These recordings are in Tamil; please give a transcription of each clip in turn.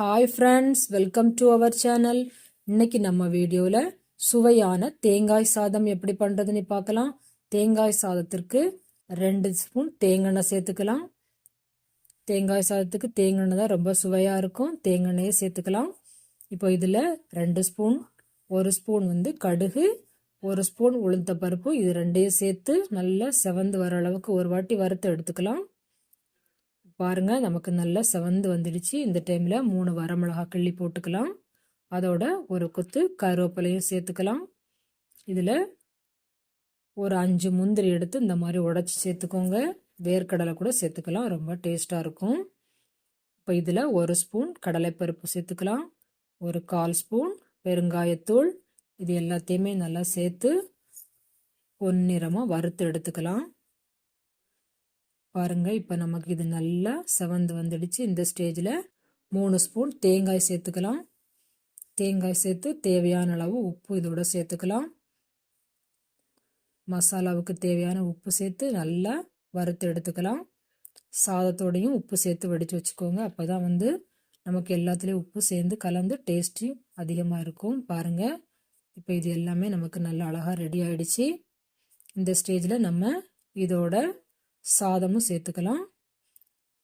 Hi friends welcome to our channel இன்னைக்கு நம்ம வீடியோவில் சுவையான தேங்காய் சாதம் எப்படி பண்ணுறதுன்னு பார்க்கலாம். தேங்காய் சாதத்திற்கு ரெண்டு ஸ்பூன் தேங்காய் சேர்த்துக்கலாம். தேங்காய் சாதத்துக்கு தேங்காய் தான் ரொம்ப சுவையாக இருக்கும். தேங்காயை சேர்த்துக்கலாம். இப்போ இதில் ரெண்டு ஸ்பூன் ஒரு ஸ்பூன் வந்து கடுகு ஒரு ஸ்பூன் உளுந்த பருப்பு இது ரெண்டையும் சேர்த்து நல்லா செவந்து வர அளவுக்கு ஒரு வாட்டி வறுத்து எடுத்துக்கலாம். பாருங்கள் நமக்கு நல்லா செவந்து வந்துடுச்சு. இந்த டைமில் மூணு வரமிளகா கிள்ளி போட்டுக்கலாம். அதோட ஒரு கொத்து கருவேப்பிலையும் சேர்த்துக்கலாம். இதில் ஒரு அஞ்சு முந்திரி எடுத்து இந்த மாதிரி உடச்சி சேர்த்துக்கோங்க. வேர்க்கடலை கூட சேர்த்துக்கலாம் ரொம்ப டேஸ்ட்டாக இருக்கும். இப்போ இதில் ஒரு ஸ்பூன் கடலைப்பருப்பு சேர்த்துக்கலாம். ஒரு கால் ஸ்பூன் பெருங்காயத்தூள் இது எல்லாத்தையுமே நல்லா சேர்த்து பொன்னிறமாக வறுத்து எடுத்துக்கலாம். பாருங்கள் இப்போ நமக்கு இது நல்லா செவந்து வந்துடுச்சு. இந்த ஸ்டேஜில் மூணு ஸ்பூன் தேங்காய் சேர்த்துக்கலாம். தேங்காய் சேர்த்து தேவையான அளவு உப்பு இதோட சேர்த்துக்கலாம். மசாலாவுக்கு தேவையான உப்பு சேர்த்து நல்லா வறுத்து எடுத்துக்கலாம். சாதத்தோடையும் உப்பு சேர்த்து வடித்து வச்சுக்கோங்க. அப்போ தான் வந்து நமக்கு எல்லாத்துலேயும் உப்பு சேர்ந்து கலந்து டேஸ்டி அதிகமாக இருக்கும். பாருங்கள் இப்போ இது எல்லாமே நமக்கு நல்லா அழகாக ரெடி ஆகிடுச்சு இந்த ஸ்டேஜில் நம்ம இதோட சாதமும் சேர்த்துக்கலாம்.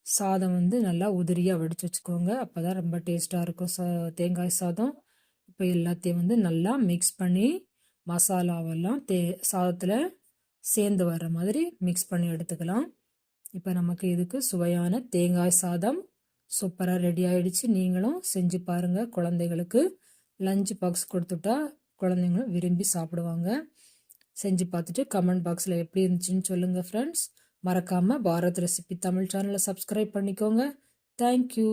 சாதம் வந்து நல்லா உதிரியாக வடித்து வச்சுக்கோங்க. அப்போ தான் ரொம்ப டேஸ்ட்டாக இருக்கும். சா தேங்காய் சாதம். இப்போ எல்லாத்தையும் வந்து நல்லா மிக்ஸ் பண்ணி மசாலாவெல்லாம் தே சாதத்தில் சேர்ந்து வர மாதிரி மிக்ஸ் பண்ணி எடுத்துக்கலாம். இப்போ நமக்கு இதுக்கு சுவையான தேங்காய் சாதம் சூப்பராக ரெடி ஆகிடுச்சு நீங்களும் செஞ்சு பாருங்கள் குழந்தைகளுக்கு லஞ்ச் பாக்ஸ் கொடுத்துட்டா குழந்தைங்களும் விரும்பி சாப்பிடுவாங்க. செஞ்சு பார்த்துட்டு கமெண்ட் பாக்ஸில் எப்படி இருந்துச்சுன்னு சொல்லுங்கள் ஃப்ரெண்ட்ஸ் மறக்காமல் பாரத் ரெசிபி தமிழ் சேனலை சப்ஸ்கிரைப் பண்ணிக்கோங்க. தேங்க்யூ